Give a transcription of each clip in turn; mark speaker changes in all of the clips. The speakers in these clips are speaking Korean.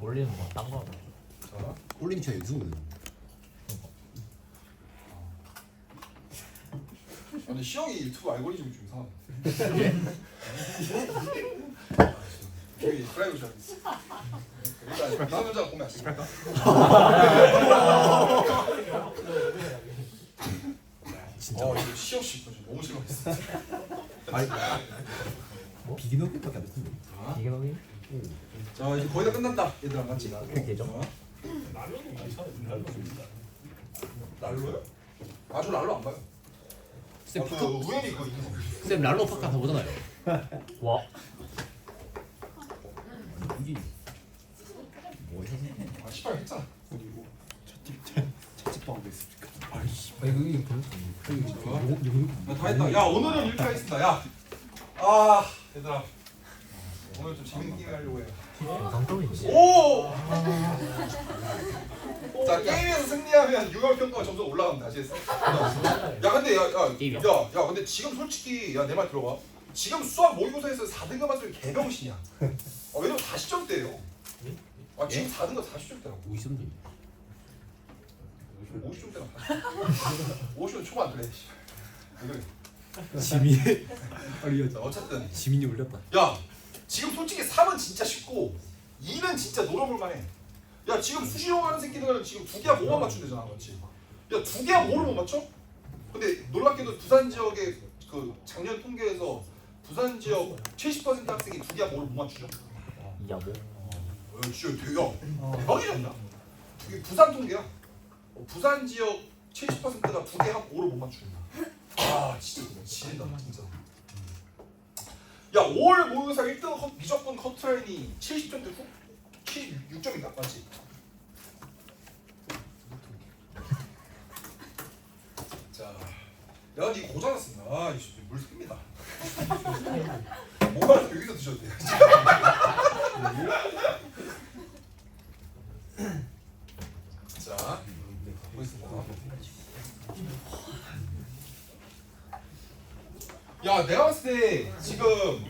Speaker 1: 올리는 거 딴거 하나.
Speaker 2: 자,
Speaker 3: 올림 차이 누구는?
Speaker 2: 아니 시영이 유튜브 알고리즘이 좀 이상하네. 저기 프라이브시 하고 있어. 일단 미성년자가 보면 아십니까?
Speaker 3: 진짜.
Speaker 2: 어, 이거 시영 씨 너무 싫어했어.
Speaker 3: 아니 비기너밖에 안 됐는데.
Speaker 1: 이게 너무
Speaker 2: 자, 이제 거의 다 끝났다. 얘들아, 맞지?
Speaker 1: 그게죠.
Speaker 2: 날로요? 아, 저 날로 안 봐요.
Speaker 3: 쌤
Speaker 2: 아, 그
Speaker 3: 파카
Speaker 2: 우연히 그거 있는 거.
Speaker 3: 쌤 랄로 파카 다 보잖아요.
Speaker 1: 와.
Speaker 3: 이게 뭐야?
Speaker 2: 아, 시발 했잖아.
Speaker 3: 채찍방도 있습니까? 아이씨.
Speaker 1: 아 이거 이거 별로
Speaker 3: 이거 이거
Speaker 2: 야, 다 했다. 야, 오늘은 이렇게 하겠습니다. 야, 아, 얘들아, 오늘 좀 게임 하려고 해요.
Speaker 1: 정상적인지.
Speaker 2: 오! 자, 게임에서 승리하면 6월 평가 점수 가 올라간다. 아시겠어? 야, 근데 야, 야,
Speaker 3: 게임이야.
Speaker 2: 야, 야, 근데 지금 솔직히 야, 내 말 들어봐. 지금 수학 모의고사에서 4등급 맞으면 개병신이야. 아, 왜냐면 40점대예요. 아, 지금 4등급 40점대라고.
Speaker 3: 오이선님.
Speaker 2: 50점대나 50점 초반 그래. 씨. 왜 그래?
Speaker 3: 지민.
Speaker 2: 자, 어쨌든
Speaker 3: 지민이 올렸다.
Speaker 2: 야 지금 솔직히 3은 진짜 쉽고 2는 진짜 노려볼 만해. 야 지금 수시로 하는 새끼들은 지금 두 개야 뭐만 맞춘대잖아 맞지? 야두 개야 뭐를 못 맞춰? 근데 놀랍게도 부산 지역의 그 작년 통계에서 부산 지역 70% 학생이 두 개야 뭐를 못 맞추죠?
Speaker 1: 야 뭐.
Speaker 2: 어, 진짜 대박. 대박이잖아 이게 부산 통계야. 어, 부산 지역 70%가 두 개야 뭐를 못 맞춘다 아 진짜 지린다 진짜 야 5월 모의고사 1등 컷, 미적분 커트라인이 70점대 후 76점인가 맞지? 자, 야, 니 고장 났습니다. 아, 이씨, 물 씁니다. 뭐가 여기서 드셔도 돼요. 자, 보겠습니다. 야, 내가 봤을 때 지금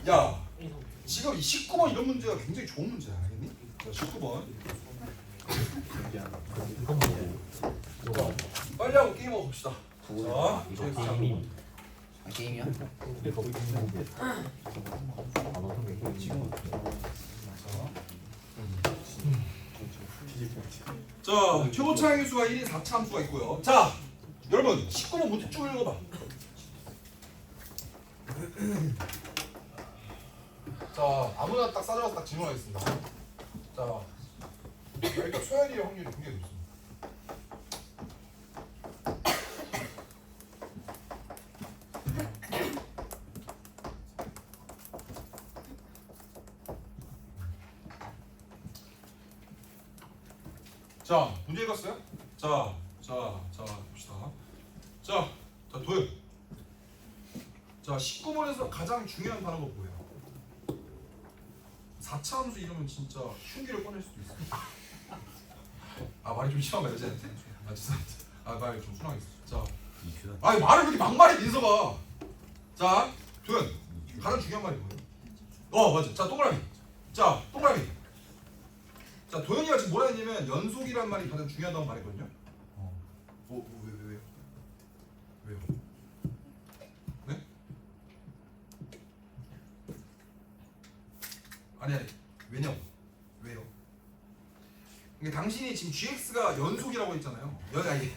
Speaker 2: 야, 지금 이 19번 이런 문제가 굉장히 좋은 문제야, 알겠니? 자, 19번.
Speaker 1: 이건 뭐. 이거
Speaker 2: 빨리 하고 게임하고 봅시다. 자,
Speaker 1: 이거 게임이.
Speaker 3: 아, 게임이야?
Speaker 1: 이거 뭐. 안 오는 게 지금.
Speaker 2: 자, 최고 차항의 수가 1인 4차 함수가 있고요. 자, 여러분 19번 문제 쭉 읽어봐. 자, 아무나 딱 싸들어서 딱 질문하겠습니다. 자, 일단 소연이의 확률이 굉장히 높습니다. 자, 문제 읽었어요? 자, 자, 자, 봅시다. 자, 자, 도현. 자, 19번에서 가장 중요한 단어가 뭐예요? 4차 함수 이러면 진짜 흉기를 꺼낼 수도 있어. 아, 말이 좀 쟤한테? 아, 죄송합니다. 아, 말이 좀 순하겠어. 자. 아니, 말을 그렇게 막말해, 민서가. 자, 도현. 가장 중요한 말이 뭐예요? 어, 맞아. 자, 동그라미. 자, 동그라미. 자 도현이가 지금 뭐라 했냐면 연속이란 말이 가장 중요하다고 말했거든요. 어. 어, 어, 왜, 왜, 왜요? 왜요? 네? 아니 아니 왜냐고? 왜요? 이게 당신이 지금 GX가 연속이라고 했잖아요. 연 아니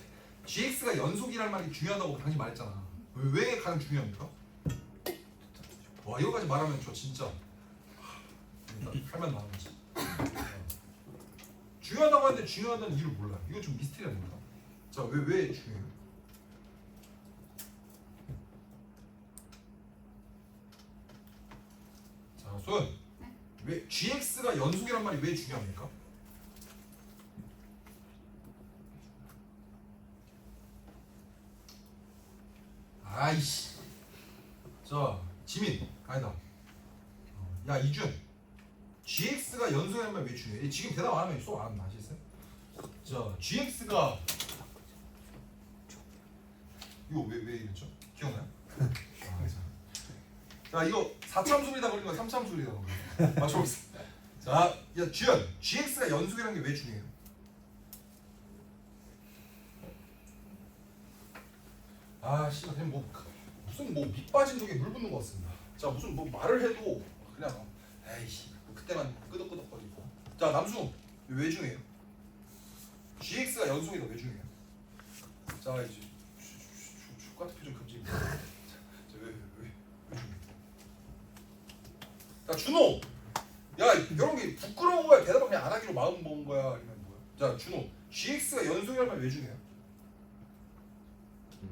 Speaker 2: GX가 연속이란 말이 중요하다고 당신 말했잖아. 왜, 왜 가장 중요합니까? 와 이거까지 말하면 저 진짜 하, 할말 많은 거지. 중요하다고 하는데 중요하다는 이유를 몰라요. 이거 좀 미스테리 아닙니까? 자, 왜, 왜 중요해요? 자, 소연. 왜 GX가 연속이란 말이 왜 중요합니까? 아이씨. 자, 지민. 아니다. 야, 이준. GX가 연속이란 말왜 중요해? 지금 대답 안 하면 수업 안 한다 아시겠어요? 자, GX가 이거 왜 왜 이랬죠? 기억나요? 아, 자. 자, 이거 4차 함수이다 그린 거 3차 함수이다 그린 거 맞춰보겠습니다. 자, 자, 야 주연, GX가 연속이라는 게 왜 중요해요? 아, 씨발 그냥 뭐 무슨 뭐 밑빠진 독에 물 붓는 것 같습니다. 자, 무슨 뭐 말을 해도 그냥 어, 에이씨 뭐 그때만 끄덕끄덕거리고. 자, 남수 왜 중요해요? GX가 연속이다 왜 중요해요? 자, 이제 족 같은 표정 금지. 자, 왜왜왜 왜, 왜 중요해? 자, 준호. 야 이런 게 부끄러운 거야 대답을 그냥 안 하기로 마음 먹은 거야 아니면 뭐야? 자 준호 GX가 연속이라면 왜 중요해요?
Speaker 1: 음,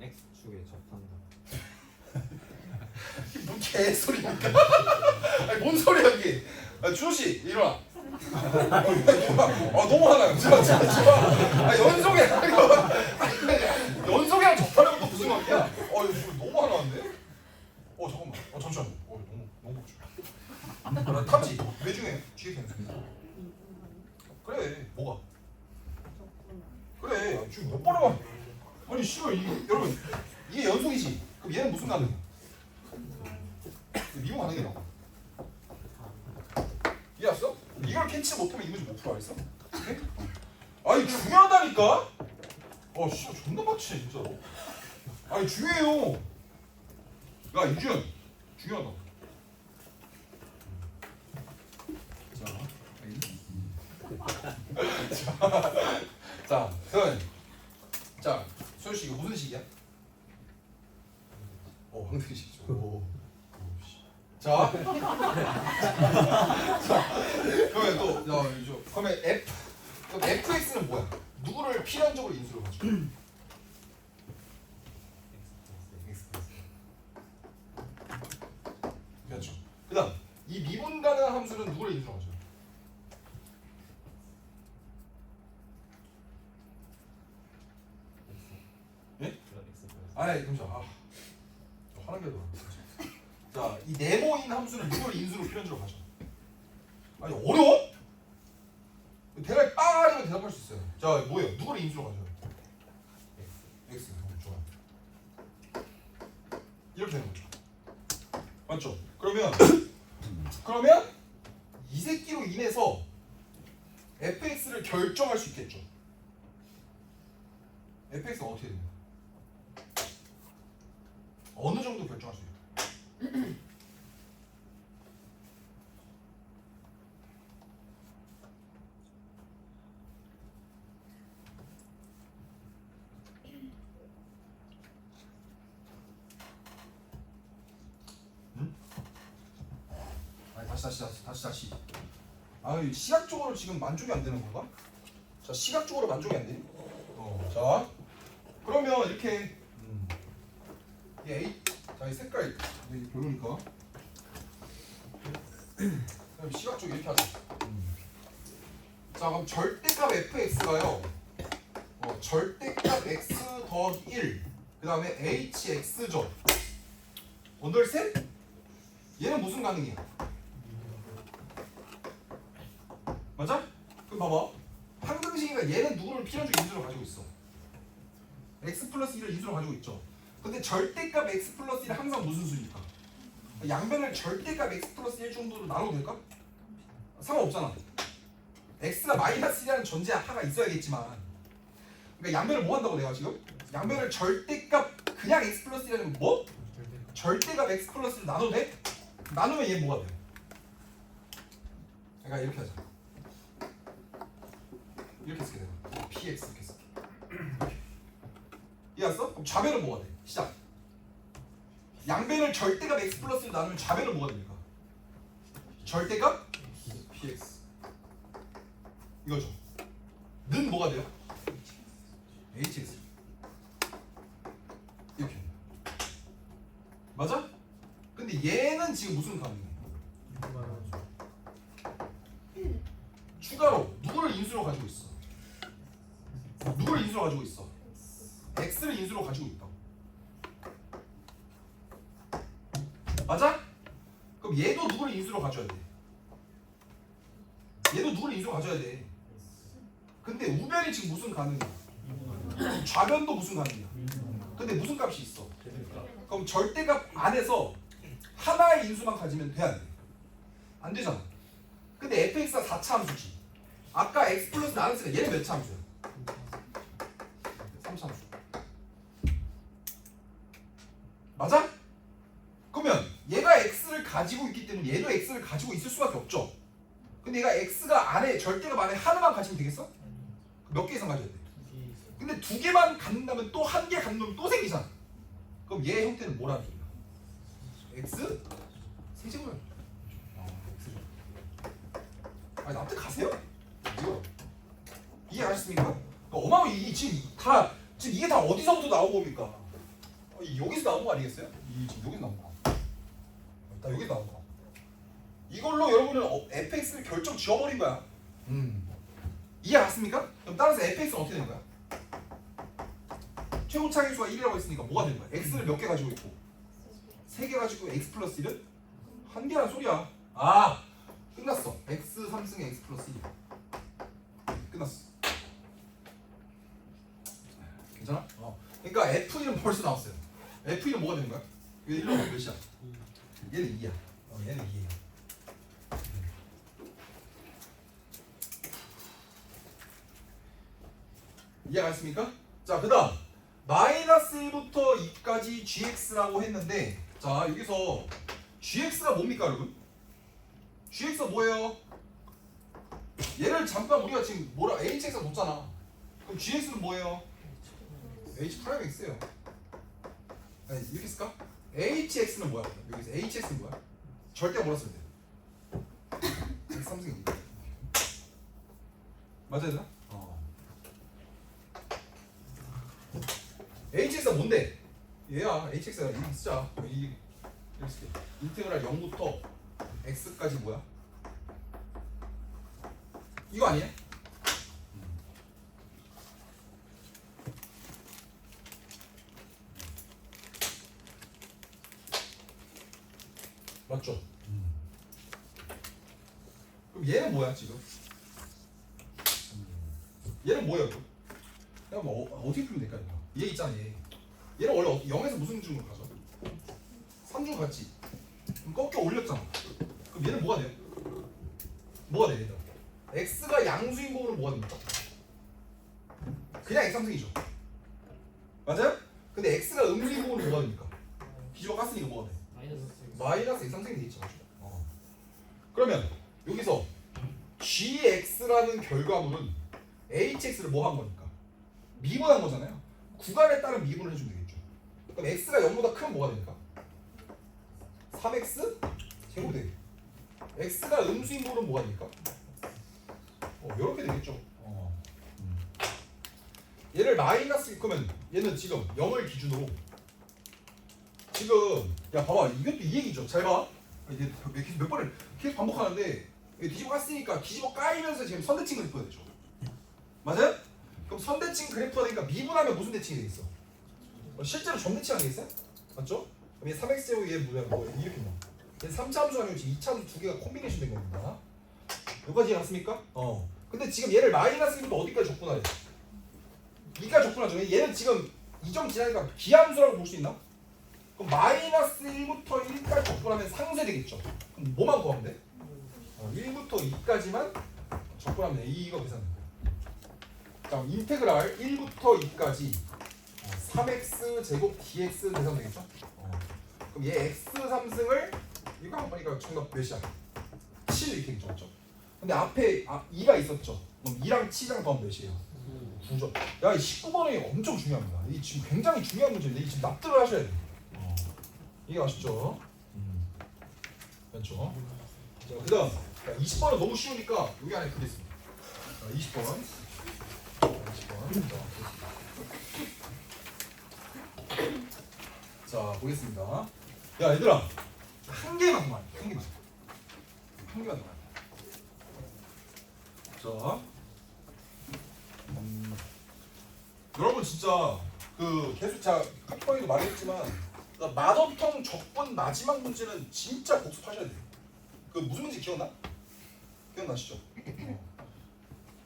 Speaker 1: X축에 접한다.
Speaker 2: 이게 뭔 개소리입니까? 아니 뭔 소리야 이게? 아 준호 씨 일어나. 아 너무 자. 아 연속이 아니고 연속이랑 접하는 것도 무슨? 어 이거 지금 너무 화나는데? 어 잠깐만. 어 잠시만. 어 너무 너무 복잡해. 아, 탐지 왜 중요해? GX 연속이. 그래 뭐가? 그래 야, 지금 몇 번을 봐. 아니 싫어 이 여러분 이게 연속이지. 그럼 얘는 무슨 가능이야? 미분 가능이라고. 이해했어? 이걸 캐치 못하면 이 문제 못 풀어 알았어? 네? 아니 중요하다니까? 어 씨, 존나 빡치네 진짜로. 아니 중요해요. 야 이주연 중요하다. 자, 자, 소연. 자, 소연 씨 이거 무슨 식이야? 어, 황태식이죠. 오. 오, 씨. 자, 자, 그러면 또, 어, 이죠. 그러면 F, 그럼 FX는 뭐야? 누구를 필연적으로 인수로 플러스. 그렇죠. 그다음 이 미분 가능한 함수는 누구를 인수로 가져? 예?
Speaker 1: X 플러스.
Speaker 2: 아니 잠시만. 아, 저 화난 게 너무. 자, 이 네모인 함수는 누구를 인수로 필연적으로 가져? 아니 어려워? 대략 빠르면 대답할 수 있어요. 자, 뭐예요? 누구를 인수로 가져요? X. 어, 좋아. 이렇게 되는 거죠. 맞죠? 그러면 그러면 이 새끼로 인해서 fx를 결정할 수 있겠죠. fx가 어떻게 됩니까? 어느 정도 결정할 수 있다. 다시 다시 다시 다시. 아 시각적으로 지금 만족이 안 되는 건가? 자 시각적으로 만족이 안 돼. 어. 자 그러면 이렇게 음. 이 A 자이 색깔 여기 별로니까. 그럼 시각적으로 이렇게 하자. 자 그럼 절대값 fx가요. 어, 절대값 x 더하기 1. 그 다음에 hx죠. 원돌 셋? 얘는 무슨 가능이야? 맞아? 그럼 봐봐. 항등식이가 얘는 누구를 필연적 인수로 가지고 있어. x 플러스 1을 인수로 가지고 있죠. 근데 절대값 x 플러스 1은 항상 무슨 수니까? 양변을 절대값 x 플러스 1 정도로 나눠도 될까? 상관없잖아. x가 마이너스 1이라는 전제 하가 있어야겠지만 그러니까 양변을 뭐 한다고 내가 지금? 양변을 절대값 그냥 x 플러스 1이라는 뭐? 절대값 x 플러스 1 나눠도 돼? 나누면 얘 뭐가 돼? 그러니까 이렇게 하자. 이렇게 쓰게 되나? px 이렇게 쓸게. 이해했어? 그럼 좌변은 뭐가 돼? 시작. 양변을 절대값 x 플러스를 나누면 좌변은 뭐가 됩니까? 절대값 px. 이거죠. 는 뭐가 돼요? hx. 이렇게. 맞아? 근데 얘는 지금 무슨 가능해? 추가로 누구를 인수로 가지고 있어? 누구를 인수로 가지고 있어? x를 인수로 가지고 있다. 맞아? 그럼 얘도 누구를 인수로 가져야 돼? 얘도 누구를 인수로 가져야 돼? 근데 우변이 지금 무슨 좌변도 무슨 가능이야? 근데 무슨 값이 있어? 그럼 절대값 안에서 하나의 인수만 가지면 돼 안 돼? 안 되잖아. 근데 fx가 4차 함수지. 아까 x 플러스 나눴으니까 얘는 몇 차 함수야? 3차 함수. 맞아? 그러면 얘가 x를 가지고 있기 때문에 얘도 x를 가지고 있을 수밖에 없죠. 근데 얘가 x가 안에 절대값 안에 하나만 가지면 되겠어? 몇 개 이상 가져야 돼? 근데 두 개만 갖는다면 또 한 개 갖는 또 생기잖아. 그럼 얘 형태는 뭐라는 소리야? x 세제곱이야. 아, 납득하세요? 이거 이해하셨습니까? 그러니까 어마어마 이 지금 다 지금 이게 다 어디서부터 나온 겁니까? 어, 이 여기서 나온 거 아니겠어요? 이 지금 여기서 나온 거. 다 여기서 나온 거. 이걸로 여러분은 어, fx를 결정 지어버린 거야. 음. 이해 갔습니까? 그럼 따라서 fx는 어떻게 되는 거야? 최고 차계수가 1이라고 했으니까 뭐가 되는 거야? x를 몇 개 가지고 있고 세 개 가지고 x 플러스 1은 한 개란 소리야. 아 끝났어. x 3승 x 플러스 1. 끝났어. 괜찮아? 어. 그러니까 f1은 벌써 나왔어요. f1은 뭐가 되는 거야? 이거 1로 몇이야? 얘는 2야. 어, 얘는 2야. 이해가셨습니까? 자, 그 다음 마이너스 1부터 2까지 gx라고 했는데 자, 여기서 gx가 뭡니까, 여러분? gx가 뭐예요? 얘를 잠깐 우리가 지금 뭐라 hx가 놓잖아. 그럼 gx는 뭐예요? h 프라임 x예요. 아니, 이렇게 쓸까? hx는 뭐야? 여기서 hx는 뭐야? 절대 쓰면 돼? 3승이 맞아야 되나? 어. Hx가 뭔데? 얘야 hx가 쓰자 이 이렇게 인테그랄 0부터 x까지 뭐야? 이거 아니야? 맞죠? 그럼 얘는 뭐야 지금? 얘는 뭐야 그럼? 내가 뭐 어, 어떻게 풀면 될까 이거? 얘 있잖아 얘 얘는 원래 어- 0에서 무슨 중을 가져? 3중 갔지 그럼 꺾여 올렸잖아 그럼 얘는 뭐가 돼? 뭐가 돼 얘는? x가 양수인 부분은 뭐가 됩니까? 그냥 x 3승이죠 맞아요? 근데 x가 음수인 부분은 뭐가 됩니까? 뒤집어 깠으니까 뭐가 돼? 마이너스 x 3승이 되겠죠 어. 그러면 여기서 gx라는 결과물은 hx를 뭐 한 거니까? 미분한 거잖아요. 구간에 따른 미분을 해주면 되겠죠. 그럼 x가 0보다 크면 뭐가 됩니까? 3x 제곱 되겠 x가 음수인 부분은 뭐가 됩니까? 어, 이렇게 되겠죠. 어. 음. 얘를 마이너스 그러면 얘는 지금 0을 기준으로 지금 야 봐봐 이것도 이 얘기죠. 잘 봐. 이제 몇, 몇 번을 계속 반복하는데 뒤집어 깠으니까 뒤집어 까이면서 지금 선대칭 그래프가 되죠. 맞아요? 그럼 선대칭 그래프가 되니까 미분하면 무슨 대칭이 되겠어? 어, 실제로 점대칭 아니겠어요? 맞죠? 그럼 얘 3x 제곱 얘 뭐야? 뭐 이렇게 뭐? 얘 3차 함수 아니고 지금 2차 함수 두 개가 콤비네이션 된 겁니다. 여기까지 이해갔습니까? 어. 근데 지금 얘를 마이너스 1부터 어디까지 적분하래? 2까지 적분하죠. 얘는 지금 2점 지나니까 기함수라고 볼 수 있나? 그럼 마이너스 1부터 1까지 적분하면 상쇄 되겠죠. 그럼 뭐만 구하면 돼? 어, 1부터 2까지만 적분하면 돼. 이거 계산돼. 자, 인테그랄 1부터 2까지 3x 제곱 dx 계산 되겠죠? 어. 그럼 얘 x 3승을 이거 한 번이니까 정답 몇이야? 7 이렇게 되겠죠, 맞죠? 근데 앞에 아, 2가 있었죠? 그럼 2랑 7이랑 더하면 몇이에요? 9점. 야, 이 19번이 엄청 중요합니다. 이 지금 굉장히 중요한 문제인데 이 지금 납득을 하셔야 돼요. 어. 이게 아시죠? 음. 그렇죠? 자, 그다음 20번은 너무 쉬우니까 여기 안에 그게 있습니다. 자, 20번. 20번. 자, 보겠습니다. 야, 얘들아. 한 개만 더 말해. 한 개만. 한 개만 더 말해. 자. 음, 여러분 진짜 그 계속 제가 카톡방에도 말했지만 그 마더텅 적분 마지막 문제는 진짜 복습하셔야 돼요. 그 무슨 문제 기억나? 기억나시죠? 어.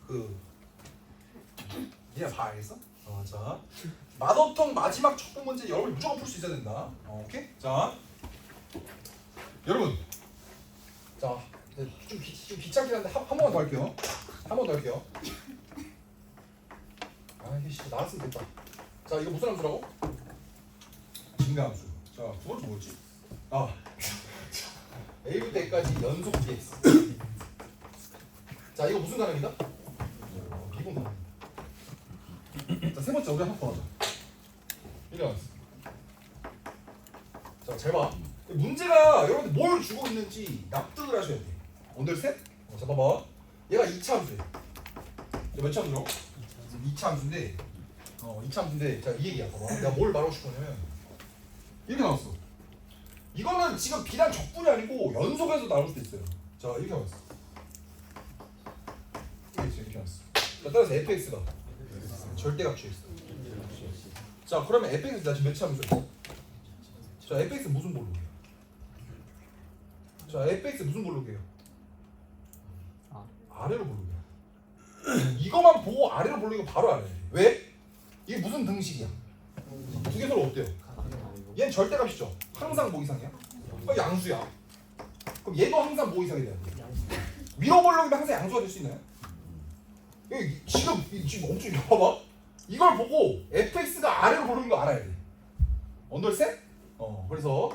Speaker 2: 그 니가 다 알겠어? 어, 자 마더텅 마지막 적분 문제 여러분 무조건 풀 수 있어야 된다. 어, 오케이? 자 여러분 자 네, 좀, 귀찮긴 한데 한, 한 번만 더 할게요. 한 번 더 할게요. 아 이게 나왔으면 됐다. 자 이거 무슨 함수라고? 증가함수. 자두 번째 뭐였지? 아 A부터 A까지 연속 dx. 자 이거 무슨 가능이다? 비공 가능. 자 세 번째 우리 한번 더 하자. 이래 왔어. 자잘 봐. 문제가 여러분들 뭘 주고 있는지 납득을 하셔야 돼. 언더셋? 어, 자 봐봐. 얘가 2차 함수예요. 몇차 함수라고? 2차 함수인데 어 2차 함수인데 자 이 얘기야 봐봐. 내가 뭘 말하고 싶었냐면 이렇게 나왔어. 이거는 지금 비단 적분이 아니고 연속해서 나올 수도 있어요. 자 이렇게 나왔어. 이렇게 나왔어. 자 따라서 fx가 절대값 취했어. 자 그러면 fx 나 지금 몇차 함수야? 자 fx 무슨 볼록이야? 자 fx 무슨 볼록이에요? 아래로 볼록이야. 이거만 보고 아래로 볼록이면 바로 돼. 왜? 이게 무슨 등식이야? 두 개 서로 어때요? 얘는 절대값이죠. 항상 뭐 이상이야? 어, 양수야. 그럼 얘도 항상 뭐 이상이 돼야 돼? 위로 볼록이면 항상 양수가 될 수 있나요? 지금 이- 지금 엄청 봐봐. 이걸 보고 fx가 아래로 볼록인 거 알아야 돼. 언더셋? 어 그래서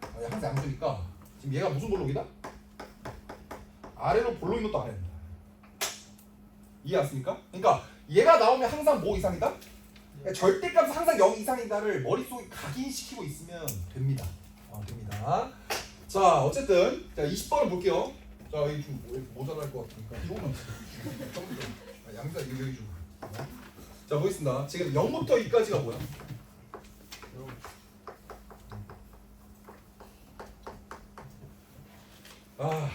Speaker 2: 항상 양수니까 지금 얘가 무슨 볼록이다? 아래로 볼록인 것도 알아야 된다. 이해 왔습니까? 그러니까 얘가 나오면 항상 뭐 이상이다? 그러니까 절대값은 항상 0 이상이다를 머릿속에 각인시키고 있으면 됩니다. 어, 됩니다. 자, 어쨌든 자 20번을 볼게요. 자, 이좀 모- 모자랄 것 같으니까 이거만 조금 더. 아, 양자 이거 여기 좀. 어? 자, 보겠습니다. 지금 0부터 2까지가 뭐야? 아,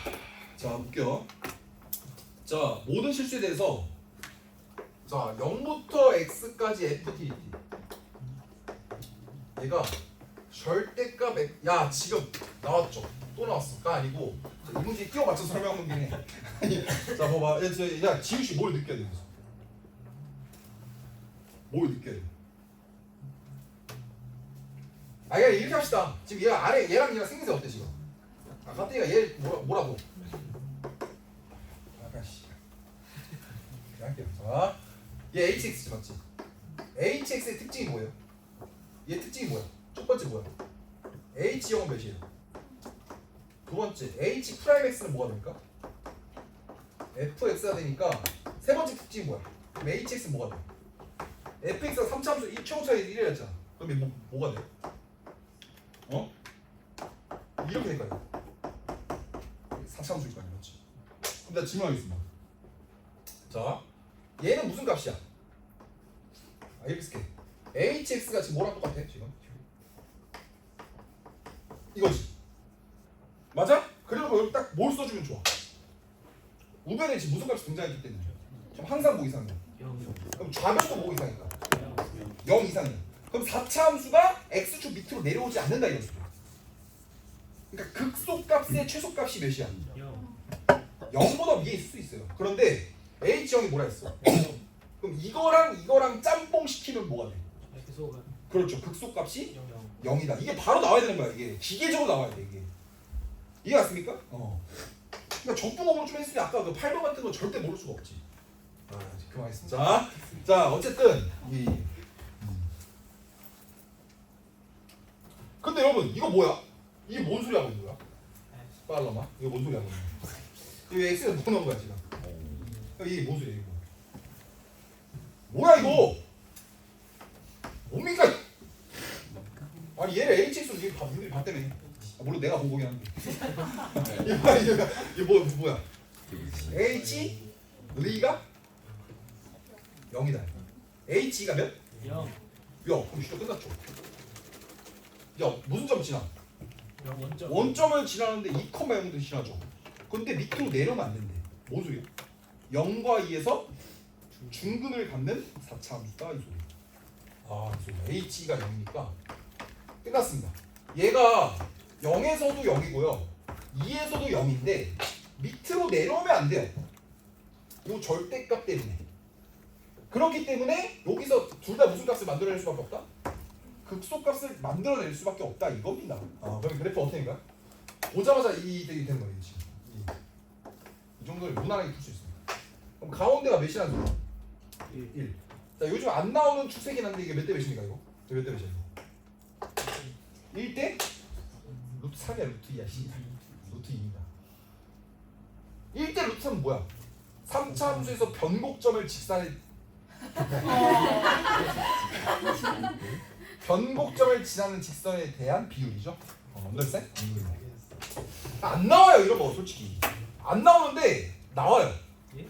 Speaker 2: 자, 볼게요. 자, 모든 실수에 대해서 자, 0부터 x까지 FTT. 얘가 절대값 F- 야, 지금 나왔죠. 또 나왔어가 아니고 자, 이 문제 끼워 맞춰 설명한. 아니, 자, 봐봐. 야, 저, 야 지우 씨뭘 느껴야 돼? 뭘 느껴야 돼? 아, 야, 이렇게 합시다. 지금 얘가 아래 얘랑 얘랑 생김새 어때 지금? 아, 갑자기가 얘 뭐라, 뭐라고? 아까 씨. 그냥 할게요. 자, 얘 HX 맞지? HX의 특징이 뭐예요? 얘 특징이 뭐야? 첫 번째 뭐야? H 영은 몇이에요? 두 번째 H 프라임 X는 뭐가 됩니까? FX가 되니까 세 번째 특징이 뭐야? 그럼 HX는 뭐가 돼? FX가 3차함수 1최고 차이 1이라 했잖아. 그럼 얘 뭐, 뭐가 돼? 어? 이렇게 될 거야. 4차함수일 거 아니야, 맞지? 그럼 나 질문하겠습니다. 자, 얘는 무슨 값이야? 아, 이렇게 쓸게. hx가 지금 뭐랑 똑같아? 지금? 이거지. 맞아? 그리고 여기 딱 뭘 써주면 좋아. 우변에 지금 무슨 값이 등장했기 때문에 지금 항상 뭐 이상이야. 그럼 좌변도 뭐 이상이니까 0 이상이야. 그럼 4차 함수가 x축 밑으로 내려오지 않는다 이런 소리야. 그러니까 극소값의 최소값이 몇이야? 0보다 위에 있을 수 있어요. 그런데 h0이 뭐라 했어? 그럼 이거랑 이거랑 짬뽕 시키면 뭐가 돼? 그렇죠. 극소값이 0이다. 이게 바로 나와야 되는 거야. 이게 기계적으로 나와야 돼. 이게 이해 갔습니까? 어. 그러니까 적분호흡을 좀 했으니 아까 그 8번 같은 거 절대 모를 수가 없지. 아, 이제 그만하겠습니다. 자, 자 어쨌든 이. 근데 여러분 이거 뭐야? 이게 뭔 소리 하고 있는 거야? 빨라마? 이거 뭔 소리 하고 있는 거야? 이거 X가 뭐 넣은 거야 지금? 이게 뭔 소리야 이거? 뭐야 이거? 뭡니까? 아니 얘를 HX로 이게 봐, 분들이 봤다며. 아, 물론 내가 본 거긴 한데. 이거 뭐 뭐야? H 리가 0이다. H가 몇? 0. 야, 그럼 시도 끝났죠. 야, 무슨 점 지나? 원점을 지나는데 2, 0도 지나죠. 근데 밑으로 내려면 안 된대. 뭔 소리야? 0과 2에서 중근을 갖는 4차 함수다 이 소리. 아, 이 소리. h가 0이니까 끝났습니다. 얘가 0에서도 0이고요. 2에서도 0인데 밑으로 내려오면 안 돼요. 요 절대값 때문에. 그렇기 때문에 여기서 둘 다 무슨 값을 만들어낼 수밖에 없다? 극소값을 만들어낼 수밖에 없다 이겁니다. 아, 그럼 그래프 어떻게 될까? 보자마자 이 되게 되는 거예요 지금. 이. 이 정도를 무난하게 풀 수 있습니다. 그럼 가운데가 몇이라는 소리야? 1. 자, 요즘 안 나오는 추세긴 한데 이게 몇 대 몇입니까 이거? 저몇대 몇이야 이거? 1대 루트 3이야 루트 2야 씨. 루트 2입니다. 1대 루트 3은 뭐야? 3차 함수에서 변곡점을 직선에 변곡점을 지나는 직선에 대한 비율이죠. 어, 언더스탠? 안 나와요 이런 거 솔직히 안 나오는데 나와요.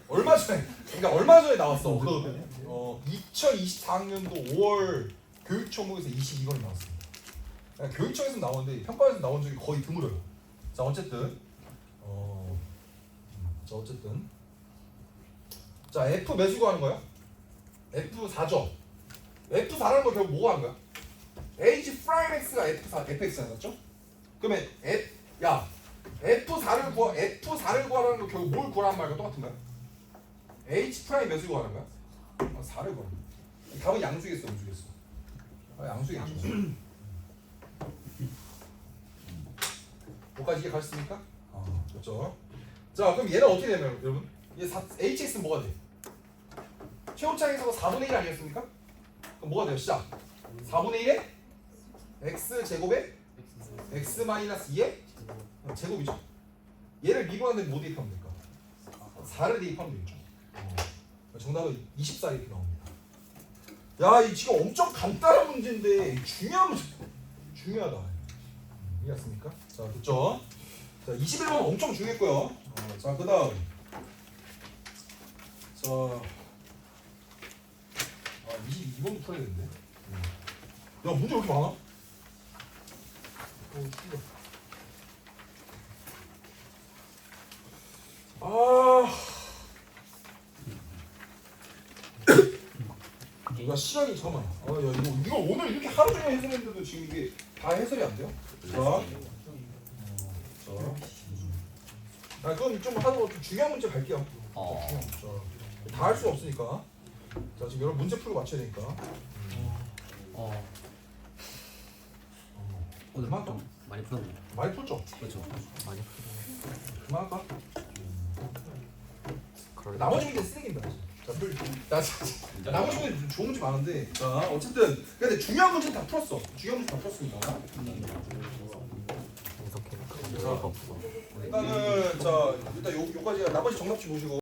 Speaker 2: 얼마 전에 그러니까 얼마 전에 나왔어. 그 어, 2024학년도 5월 교육 총목에서 22번이 나왔습니다. 그러니까 교육청에서 나오는데 평가에서 나온 적이 거의 드물어요. 자 어쨌든 어, 자 어쨌든 자 F 매수가 하는 거야? F 4죠. F 4라는 거 결국 뭐가 하는 거야? H 프라임 X가 F 4 FX야 맞죠? 그러면 F 야 F 4를 구하 F 4를 구하라는 거 결국 뭘 구하라는 말과 똑같은 거야? H 프라임 몇을 구하는 거야? 아, 4를 구하는 거야. 답은 양수겠어, 음수겠어. 아, 양수겠죠. 뭐까지 이해 가셨습니까? 아, 그렇죠. 자, 그럼 얘는 어떻게 되나요, 여러분? 얘 4, HX는 뭐가 돼? 최고차에서 4분의 1 아니었습니까? 그럼 뭐가 돼요? 시작. 4분의 1에 x 제곱에 x 마이너스 2의 제곱이죠. 얘를 미분하는데 뭐 대입하면 될까? 4를 대입하면 되겠죠. 어. 정답은 24 이렇게 나옵니다. 야, 이 지금 엄청 간단한 문제인데 중요한 문제. 중요하다. 음, 이해했습니까? 자, 됐죠? 자, 21번 엄청 중요했고요. 어, 자, 그 다음. 자, 아, 22번도 풀어야 되는데. 야, 문제 왜 이렇게 많아? 아. 야 시간이 잠깐만. 아, 야 이거 이거 오늘 이렇게 하루 종일 해설했는데도 지금 이게 다 해설이 안 돼요? 자, 어, 자. 아 그건 좀 하고 좀 중요한 문제 갈게요.
Speaker 3: 어.
Speaker 2: 다할수 없으니까. 자 지금 여러분 문제 풀고 맞춰야 되니까.
Speaker 3: 어. 오늘
Speaker 2: 그만
Speaker 3: 좀 많이 풀었네.
Speaker 2: 많이 풀죠.
Speaker 3: 그렇죠. 많이
Speaker 2: 그만할까?
Speaker 1: 그럴
Speaker 2: 나머지 문제 쓰레기입니다. 자, 풀. 나 진짜 나머지 문제 좋은 문제 많은데. 자, 어쨌든 근데 중요한 문제는 다 풀었어. 중요한 문제 다 풀었습니다.
Speaker 1: 분석해.
Speaker 2: 자, 일단은 자 일단 요 요까지 나머지 정답지 보시고.